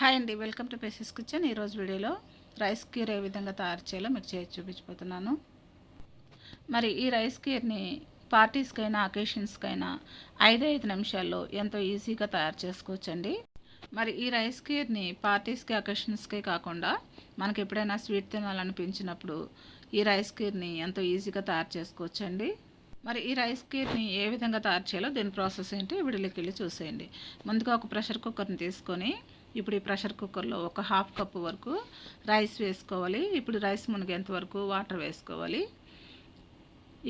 Hi అండి welcome to phases kitchen. ఈరోజు వీడియోలో రైస్ కీర్ ఏ విధంగా తయారు చేయాలో మీకు చేసి చూపించిపోతున్నాను మరి ఈ రైస్ కీర్ని పార్టీస్కైనా అకేషన్స్కైనా ఐదు ఐదు నిమిషాల్లో ఎంతో ఈజీగా తయారు చేసుకోవచ్చండి. మరి ఈ రైస్ కీర్ని పార్టీస్కి అకేషన్స్కే కాకుండా మనకి ఎప్పుడైనా స్వీట్ తినాలనిపించినప్పుడు ఈ రైస్ కీర్ని ఎంతో ఈజీగా తయారు చేసుకోవచ్చండి. మరి ఈ రైస్ కీర్ని ఏ విధంగా తయారు చేయాలో దీని ప్రాసెస్ ఏంటి వీడియోకి వెళ్ళి చూసేయండి. ముందుగా ఒక ప్రెషర్ కుక్కర్ని తీసుకొని ఇప్పుడు ఈ ప్రెషర్ కుక్కర్లో ఒక హాఫ్ కప్పు వరకు రైస్ వేసుకోవాలి. ఇప్పుడు రైస్ మునిగేంత వరకు వాటర్ వేసుకోవాలి.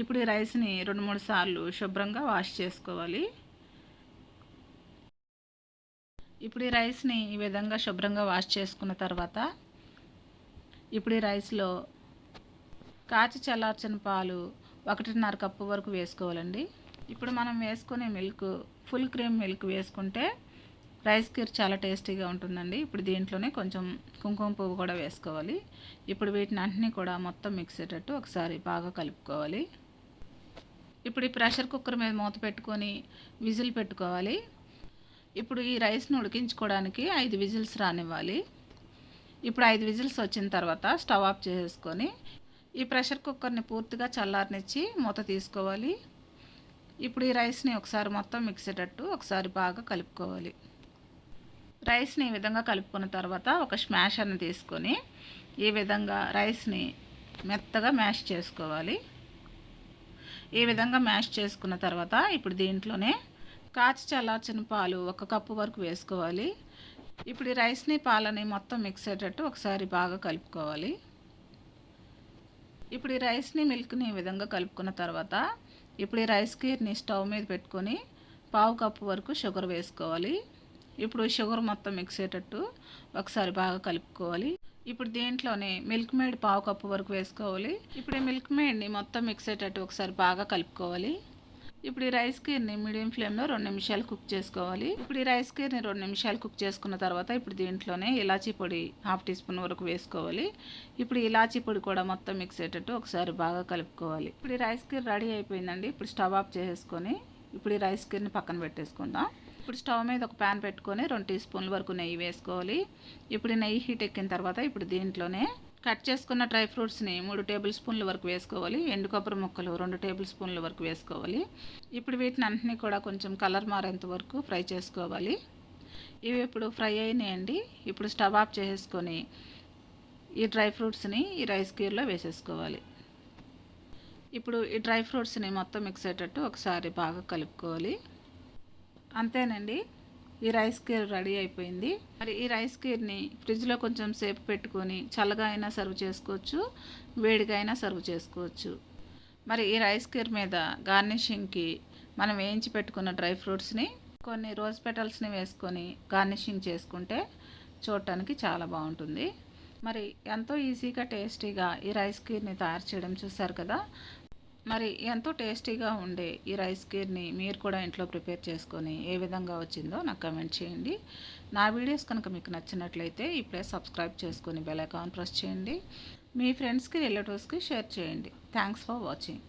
ఇప్పుడు ఈ రైస్ని రెండు మూడు సార్లు శుభ్రంగా వాష్ చేసుకోవాలి. ఇప్పుడు ఈ రైస్ని ఈ విధంగా శుభ్రంగా వాష్ చేసుకున్న తర్వాత ఇప్పుడు ఈ రైస్లో కాచి చల్లార్చిన పాలు ఒకటిన్నర కప్పు వరకు వేసుకోవాలండి. ఇప్పుడు మనం వేసుకునే మిల్క్ ఫుల్ క్రీమ్ మిల్క్ వేసుకుంటే రైస్ కీర్ చాలా టేస్టీగా ఉంటుందండి. ఇప్పుడు దీంట్లోనే కొంచెం కుంకుమ పువ్వు కూడా వేసుకోవాలి. ఇప్పుడు వీటిని అన్నీ కూడా మొత్తం మిక్స్ అయ్యేటట్టు ఒకసారి బాగా కలుపుకోవాలి. ఇప్పుడు ఈ ప్రెషర్ కుక్కర్ మీద మూత పెట్టుకొని విజిల్ పెట్టుకోవాలి. ఇప్పుడు ఈ రైస్ను ఉడికించుకోవడానికి ఐదు విజిల్స్ రానివ్వాలి. ఇప్పుడు ఐదు విజిల్స్ వచ్చిన తర్వాత స్టవ్ ఆఫ్ చేసుకొని ఈ ప్రెషర్ కుక్కర్ని పూర్తిగా చల్లారనిచ్చి మూత తీసుకోవాలి. ఇప్పుడు ఈ రైస్ని ఒకసారి మొత్తం మిక్స్ అయ్యేటట్టు ఒకసారి బాగా కలుపుకోవాలి. రైస్ని ఈ విధంగా కలుపుకున్న తర్వాత ఒక స్మాషర్ని తీసుకొని ఈ విధంగా రైస్ని మెత్తగా మ్యాష్ చేసుకోవాలి. ఈ విధంగా మ్యాష్ చేసుకున్న తర్వాత ఇప్పుడు దీంట్లోనే కాచి చల్లార్చిన పాలు ఒక కప్పు వరకు వేసుకోవాలి. ఇప్పుడు ఈ రైస్ని పాలని మొత్తం మిక్స్ అయ్యేటట్టు ఒకసారి బాగా కలుపుకోవాలి. ఇప్పుడు ఈ రైస్ని మిల్క్ని ఈ విధంగా కలుపుకున్న తర్వాత ఇప్పుడు ఈ రైస్ కీర్ని స్టవ్ మీద పెట్టుకొని పావు కప్పు వరకు షుగర్ వేసుకోవాలి. ఇప్పుడు షుగర్ మొత్తం మిక్స్ అయ్యేటట్టు ఒకసారి బాగా కలుపుకోవాలి. ఇప్పుడు దీంట్లోనే మిల్క్ మేడ్ పావు కప్పు వరకు వేసుకోవాలి. ఇప్పుడు ఈ మిల్క్ మేడ్ని మొత్తం మిక్స్ అయ్యేటట్టు ఒకసారి బాగా కలుపుకోవాలి. ఇప్పుడు ఈ రైస్ కీర్ని మీడియం ఫ్లేమ్లో రెండు నిమిషాలు కుక్ చేసుకోవాలి. ఇప్పుడు ఈ రైస్ కీర్ని రెండు నిమిషాలు కుక్ చేసుకున్న తర్వాత ఇప్పుడు దీంట్లోనే ఇలాచీ పొడి హాఫ్ టీ స్పూన్ వరకు వేసుకోవాలి. ఇప్పుడు ఇలాచీ పొడి కూడా మొత్తం మిక్స్ అయ్యేటట్టు ఒకసారి బాగా కలుపుకోవాలి. ఇప్పుడు ఈ రైస్ కీర్ రెడీ అయిపోయిందండి. ఇప్పుడు స్టవ్ ఆఫ్ చేసేసుకొని ఇప్పుడు ఈ రైస్ కీర్ని పక్కన పెట్టేసుకుందాం. ఇప్పుడు స్టవ్ మీద ఒక ప్యాన్ పెట్టుకొని రెండు టీ స్పూన్ల వరకు నెయ్యి వేసుకోవాలి. ఇప్పుడు నెయ్యి హీట్ ఎక్కిన తర్వాత ఇప్పుడు దీంట్లోనే కట్ చేసుకున్న డ్రై ఫ్రూట్స్ని మూడు టేబుల్ స్పూన్ల వరకు వేసుకోవాలి. ఎండు కొబ్బరి ముక్కలు రెండు టేబుల్ స్పూన్ల వరకు వేసుకోవాలి. ఇప్పుడు వీటిని అన్నింటినీ కూడా కొంచెం కలర్ మారేంత వరకు ఫ్రై చేసుకోవాలి. ఇవి ఇప్పుడు ఫ్రై అయినాయండి. ఇప్పుడు స్టవ్ ఆఫ్ చేసుకొని ఈ డ్రై ఫ్రూట్స్ని ఈ రైస్ కీర్లో వేసేసుకోవాలి. ఇప్పుడు ఈ డ్రై ఫ్రూట్స్ని మొత్తం మిక్స్ అయ్యేటట్టు ఒకసారి బాగా కలుపుకోవాలి. అంతేనండి. ఈ రైస్ కీర్ రెడీ అయిపోయింది. మరి ఈ రైస్ కీర్ని ఫ్రిడ్జ్లో కొంచెం సేపు పెట్టుకొని చల్లగా అయినా సర్వ్ చేసుకోవచ్చు వేడిగా అయినా సర్వ్ చేసుకోవచ్చు. మరి ఈ రైస్ కీర్ మీద గార్నిషింగ్కి మనం వేయించి పెట్టుకున్న డ్రై ఫ్రూట్స్ని కొన్ని రోజ్ పెటల్స్ని వేసుకొని గార్నిషింగ్ చేసుకుంటే చూడటానికి చాలా బాగుంటుంది. మరి ఎంతో ఈజీగా టేస్టీగా ఈ రైస్ కీర్ని తయారు చేయడం చూసారు కదా? మరి ఎంతో టేస్టీగా ఉండే ఈ రైస్ కీర్ని మీరు కూడా ఇంట్లో ప్రిపేర్ చేసుకొని ఏ విధంగా వచ్చిందో నాకు కమెంట్ చేయండి. నా వీడియోస్ కనుక మీకు నచ్చినట్లయితే ఇప్పుడే సబ్స్క్రైబ్ చేసుకొని బెల్ ఐకాన్ ప్రెస్ చేయండి. మీ ఫ్రెండ్స్కి రిలేటివ్స్కి షేర్ చేయండి. Thanks for watching.